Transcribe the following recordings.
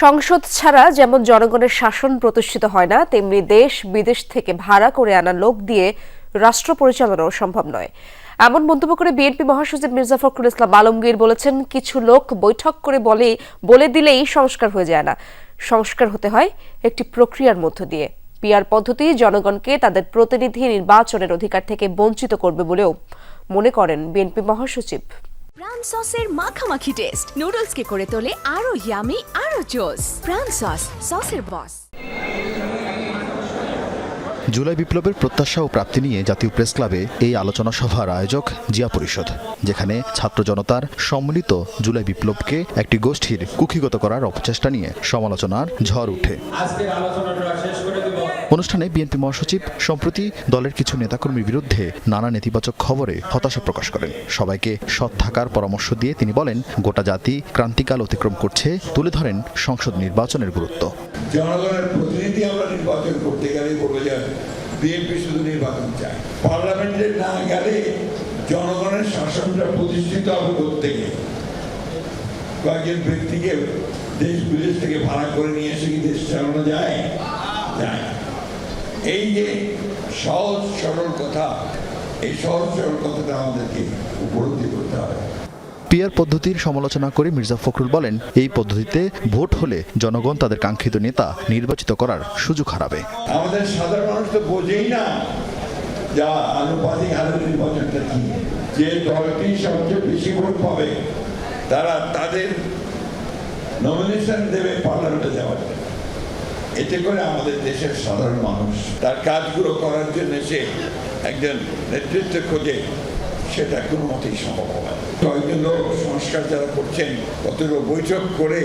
সংসদ ছাড়া যেমন জনগণের শাসন প্রতিষ্ঠিত হয় না, তেমনি দেশ বিদেশ থেকে ভাড়া করে আনা লোক দিয়ে রাষ্ট্র পরিচালনাও সম্ভব নয়। এমন মন্তব্য করে বিএনপি মহাসচিব মির্জা ফখরুল ইসলাম আলমগীর বলেছেন, কিছু লোক বৈঠক করে বলে বলে দিলেই সংস্কার হয়ে যায় না। সংস্কার হতে হয় একটি প্রক্রিয়ার মধ্য দিয়ে। পিআর পদ্ধতি জনগণকে তাদের প্রতিনিধি নির্বাচনের অধিকার থেকে বঞ্চিত করবে বলেও মনে করেন বিএনপি মহাসচিব। প্রাণ সসের মাখামাখি টেস্ট নুডলসকে করে তোলে আরও ইয়ামি আরও জোস প্রাণ সস সসের বস জুলাই বিপ্লবের প্রত্যাশা ও প্রাপ্তি নিয়ে জাতীয় প্রেস ক্লাবে এই আলোচনা সভার আয়োজক জিয়া পরিষদ যেখানে ছাত্র জনতার সম্মিলিত জুলাই বিপ্লবকে একটি গোষ্ঠীর কুক্ষিগত করার অপচেষ্টা নিয়ে সমালোচনার ঝড় উঠে। আজকের আলোচনাটা শেষ করে দেব। অনুষ্ঠানে বিএনপি মহাসচিব সম্প্রতি দলের কিছু নেতাকর্মীর বিরুদ্ধে নানা নেতিবাচক খবরে হতাশা প্রকাশ করেন। সবাইকে সৎ থাকার পরামর্শ দিয়ে তিনি বলেন গোটা জাতি ক্রান্তিকাল অতিক্রম করছে তুলে ধরেন সংসদ নির্বাচনের গুরুত্ব। জনগণের প্রতিনিধি আমরা নির্বাচন করতে গেলে বলব যে বিএনপি শুধু নির্বাচন চায়। পার্লামেন্টে না গেলে জনগণের শাসনটা প্রতিষ্ঠিত হবে প্রত্যেকে। কয়েকজন ব্যক্তিকে দেশ বিদেশ থেকে ভাড়া করে নিয়ে এসে কি দেশ চালানো যায়? যায়। এই যে সহজ সরল কথা, এই সহজ সরল কথাটা আমাদেরকে উপলব্ধি পিয়ার পদ্ধতির সমালোচনা করে মির্জা ফখরুল বলেন, এই পদ্ধতিতে ভোট হলে জনগণ তাদের কাঙ্ক্ষিত নেতা নির্বাচিত করার সুযোগ হারাবে। আমাদের সাধারণ মানুষ তো বোঝেই না যা আনুপাতিক হারে নির্বাচনটা কি। যে দলটি সবচেয়ে বেশি ভোট পাবে, তারা তাদের নমিনেশন দেবে পার্লামেন্টে যাওয়ার এতে করে আমাদের দেশের সাধারণ মানুষ তার কাজগুলো করার জন্য সে একজন নেতৃত্ব খোঁজে সেটা কোনো মতেই সম্ভব হবে না। কয়েকজন লোক সংস্কার যারা করছেন কতগুলো বৈঠক করে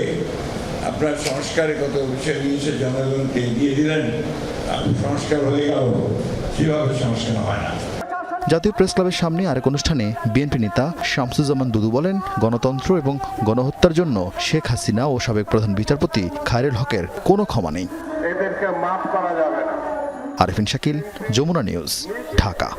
আপনার সংস্কারে কত বিষয় নিয়ে এসে জনগণকে এগিয়ে দিলেন। সংস্কার হয়ে গেল সেভাবে সংস্কার হয় না। জাতীয় প্রেস ক্লাবের সামনে আরেক অনুষ্ঠানে বিএনপি নেতা শামসুজ্জামান দুদু বলেন গণতন্ত্র এবং গণহত্যার জন্য শেখ হাসিনা ও সাবেক প্রধান বিচারপতি খায়রুল হকের কোনো ক্ষমা নেই। এদেরকে মাফ করা যাবে না। আরিফিন শাকিল যমুনা নিউজ ঢাকা।